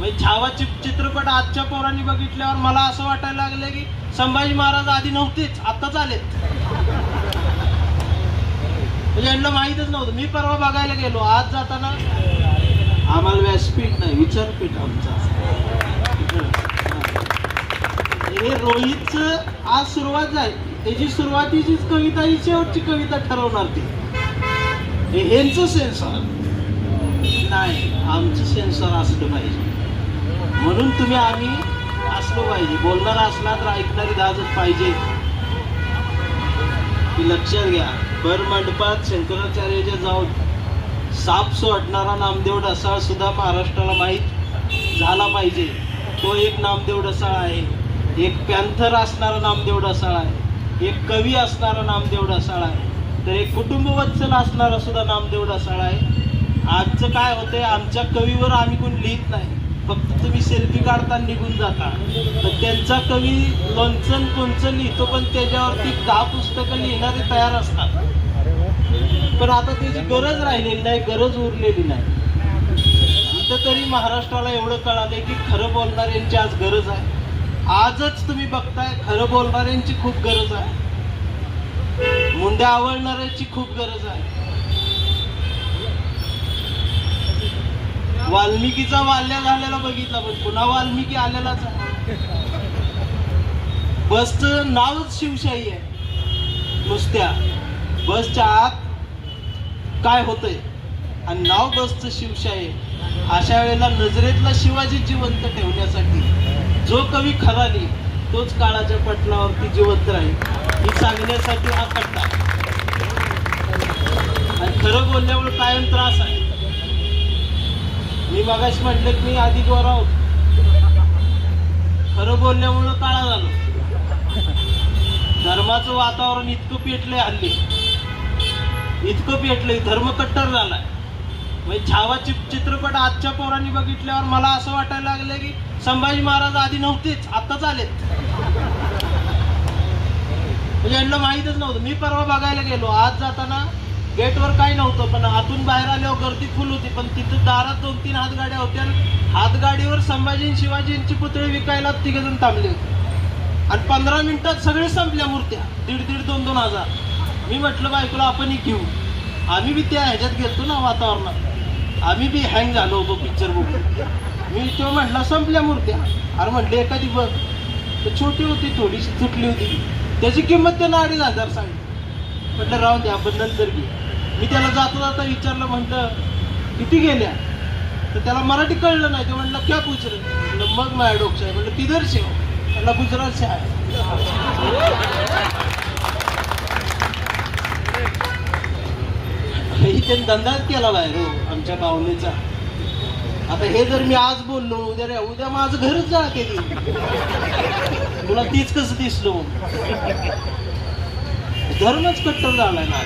म्हणजे छावा चित्रपट आजच्या पोरांनी बघितल्यावर मला असं वाटायला लागलं की संभाजी महाराज आधी नव्हतेच आत्ताच आलेत. म्हणजे यांना माहीतच नव्हतं. मी परवा बघायला गेलो. आज जाताना आम्हाला व्यासपीठ नाही विचारपीठ आमचा. हे रोहितच आज सुरुवात झाली. त्याची सुरुवातीचीच कविता ही शेवटची कविता ठरवणार ती. हे ह्यांचं सेन्सॉर नाही आमचं सेन्सॉर असलं पाहिजे. म्हणून तुम्ही आम्ही असलो पाहिजे. बोलणार असला तर ऐकणारी दाजच पाहिजे. लक्षात घ्या. भर मंडपात शंकराचार्याच्या जाऊन साप सोडणारा नामदेव ढसाळ सुद्धा महाराष्ट्राला माहीत झाला पाहिजे. तो एक नामदेव ढसाळ आहे. एक पॅन्थर असणारा नामदेव ढसाळ आहे. एक कवी असणारा नामदेव ढसाळ आहे. तर एक कुटुंबवत्सल असणारा सुद्धा नामदेव ढसाळ आहे. आजचं काय होतंय? आमच्या कवीवर आम्ही कोण लिहित नाही. फक्त तुम्ही सेल्फी काढता निघून जाता. तर त्यांचा कवी लोणचं कोणचं लिहितो पण त्याच्यावरती दहा पुस्तकं लिहिणारे तयार असतात. पण आता त्याची गरज राहिलेली नाही गरज उरलेली नाही. इथं तरी महाराष्ट्राला एवढं कळालं की खरं बोलणाऱ्यांची आज गरज आहे. आजच तुम्ही बघताय खरं बोलणाऱ्यांची खूप गरज आहे. मुंड्या आवडणाऱ्यांची खूप गरज आहे. वाल्मिकीचा वाल्या झालेला बघितला पण पुन्हा वाल्मिकी आलेलाच आहे. बसचं नावच शिवशाही आहे. नुसत्या. बसच्या आत काय होतंय? आणि नाव बसचं शिवशाही. आहे. अशा वेळेला नजरेतला शिवाजी जिवंत ठेवण्यासाठी जो कवी खराली तोच काळाच्या पटलावरती जिवंत राहील ही सांगण्यासाठी हा कट्टा आणि खरं बोलल्यामुळे कायम त्रास आहे. मी मगाशी म्हटलं की मी आधी गोरा होतो. खरं बोलल्यामुळं काळा झालो. धर्माचं वातावरण इतकं पेटलंय हल्ली. इतकं पेटलंय धर्म कट्टर झालाय म्हणजे छावा चित्रपट आजच्या पोरांनी बघितल्यावर मला असं वाटायला लागलं की संभाजी महाराज आधी नव्हतेच आताच आलेत. म्हणजे यांना माहीतच नव्हतं. मी परवा बघायला गेलो. आज जाताना गेटवर काही नव्हतं पण आतून बाहेर आल्यावर गर्दी फुल होती. पण तिथं दारात दोन तीन हातगाड्या होत्या आणि हातगाडीवर संभाजी शिवाजींची पुतळी विकायला तिघ जण थांबले होते. आणि पंधरा मिनिटात सगळे संपल्या मूर्त्या. दीड दीड दोन दोन हजार. मी म्हटलं बायकोला आपणही घेऊ. आम्ही बी त्या ह्याच्यात गेलतो ना वातावरणात. आम्ही बी हँग झालो होतो पिक्चर बघून. मी तो म्हटला संपल्या मूर्त्या. अरे म्हटलं एखादी बघ. छोटी होती थोडीशी तुटली होती. त्याची किंमत त्यांना अडीच हजार सांगितली म्हटलं राहून द्या आपण नंतर घे मी त्याला जाता जाता विचारलं म्हटलं किती गेल्या? तर त्याला मराठी कळलं नाही. ते म्हटलं क्या पूछ म्हटलं मग माझ्या डोकं आहे म्हटलं किधर से हो? म्हटलं गुजरात से आहे ही. त्यांनी धंदाच केला बाहेर हो आमच्या भावनेचा. आता हे जर मी आज बोललो उद्या रे- उद्या माझं घरच जा केली. तुला तीच कसं दिसलो हो? धर्मच कट्टर झालाय ना